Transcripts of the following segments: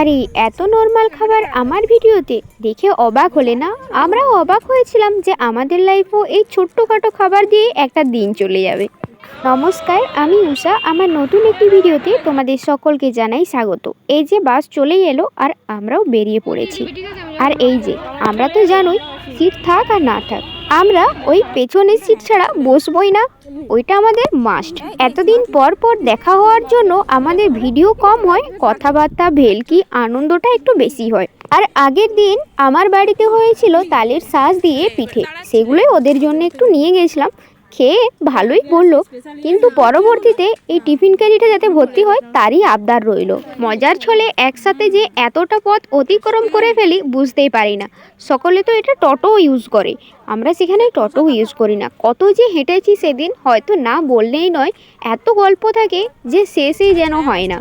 আরে, এত নর্মাল খাবার আমার ভিডিওতে দেখে অবাক হলে না? আমরাও অবাক হয়েছিলাম যে আমাদের লাইফও এই ছোট্টখাটো খাবার দিয়ে একটা দিন চলে যাবে। নমস্কার, আমি উষা আমার নতুন একটি ভিডিওতে তোমাদের সকলকে জানাই স্বাগত। এই যে বাস চলেই এলো আর আমরাও বেরিয়ে পড়েছি। আর এই যে, আমরা তো জানোই শীত থাক আর না থাক। আমরা ওই পেছনের সিট ছাড়া বসবই না। ওইটা আমাদের মাস্ট এতদিন পর পর দেখা হওয়ার জন্য আমাদের ভিডিও কম হয়, কথাবার্তা, ভেলকি, আনন্দটা একটু বেশি হয়। আর আগের দিন আমার বাড়িতে হয়েছিল তালের শ্বাস দিয়ে পিঠে। সেগুলোই ওদের জন্য একটু নিয়ে গেছিলাম। খেয়ে ভালোই বলল কিন্তু পরবর্তীতে এই টিফিন ক্যারিটা যাতে ভর্তি হয়, তারই আবদার রইল। মজার ছলে একসাথে যে এতটা পথ অতিক্রম করে ফেলি বুঝতেই পারি না। সকলে তো এটা টোটো ইউজ করে। আমরা সেখানে টোটো ইউজ করি না। কত যে হেঁটেছি সেদিন হয়তো না বললেই নয়, এত গল্প থাকে যে শেষই যেন হয় না।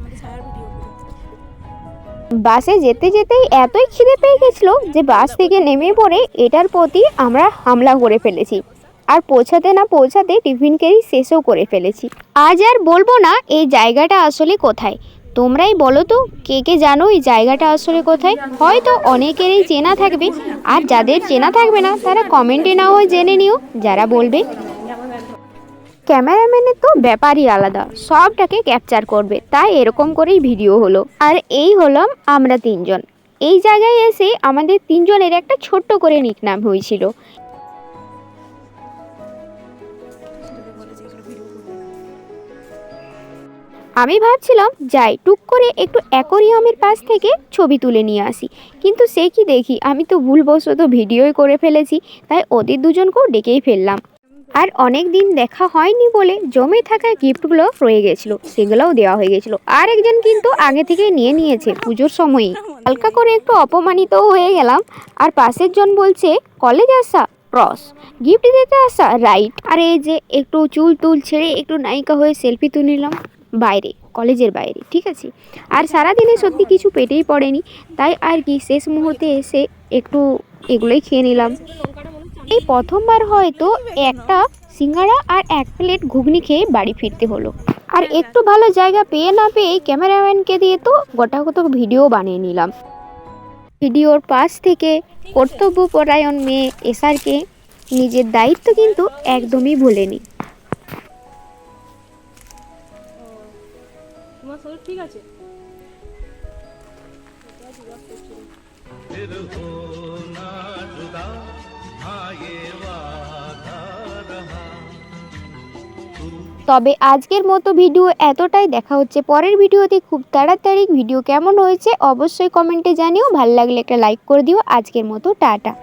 বাসে যেতে যেতেই এতই খিদে পেয়ে গেছিল যে বাস থেকে নেমে পড়ে এটার প্রতি আমরা হামলা করে ফেলেছি। আর পৌঁছাতে না পৌঁছাতে টিফিন ক্যারি শেষও করে ফেলেছি। আজ আর বলব না এই জায়গাটা আসলে কোথায়। তোমরাই বলো তো, কে কে জানো এই জায়গাটা আসলে কোথায়? হয়তো অনেকেরই চেনা থাকবে। আর যাদের চেনা থাকবে না, তারা কমেন্টে না হয় জেনে নিও, যারা বলবে। ক্যামেরাম্যানের তো ব্যাপারই আলাদা, সবটাকে ক্যাপচার করবে। তাই এরকম করেই ভিডিও হলো। আর এই হলাম আমরা তিনজন। এই জায়গায় এসে আমাদের তিনজনের একটা ছোট্ট করে নিকনাম হয়েছিল। আমি ভাবছিলাম, যাই, টুক করে একটু অ্যাকোরিয়ামের পাশ থেকে ছবি তুলে নিয়ে আসি। কিন্তু সে কি দেখি? আমি তো ভুলবশত ভিডিওই করে ফেলেছি, তাই ওদের দুজনকেও ডেকেই ফেললাম। আর অনেক দিন দেখা হয়নি বলে জমে থাকা গিফটগুলো রয়ে গেছিল, সেগুলোও দেওয়া হয়ে গেছিল। আর একজন কিন্তু আগে থেকে নিয়ে নিয়েছে পুজোর সময়ই। হালকা করে একটু অপমানিতও হয়ে গেলাম। আর পাশের জন বলছে, কলেজ আসা, ক্রস। গিফট দিতে আসা, রাইট। আর এই যে, একটু চুল টুল ছেড়ে একটু নায়িকা হয়ে সেলফি তুলে নিলাম। বাইরে, কলেজের বাইরে, ঠিক আছে? আর সারাদিনে সত্যি কিছু পেটেই পড়েনি, তাই আর কি শেষ মুহূর্তে এসে একটু এগুলোই খেয়ে নিলাম। এই প্রথমবার হয়তো একটা সিঙ্গাড়া আর এক প্লেট ঘুগনি খেয়ে বাড়ি ফিরতে হলো। আর একটু ভালো জায়গা পেয়ে না পেয়ে ক্যামেরাম্যানকে দিয়ে তো গোটা কত ভিডিও বানিয়ে নিলাম। ভিডিওর পাশ থেকে কর্তব্যপরায়ণ মেয়ে এসআরকে নিজের দায়িত্ব কিন্তু একদমই ভুলেনি। বছর ঠিক আছে। তবে আজকের মতো ভিডিও এতটাই। দেখা হচ্ছে পরের ভিডিওতে। খুব তাড়াতাড়ি ভিডিও কেমন হয়েছে অবশ্যই কমেন্টে জানিও। ভালো লাগলে একটা লাইক করে দিও। আজকের মতো টাটা।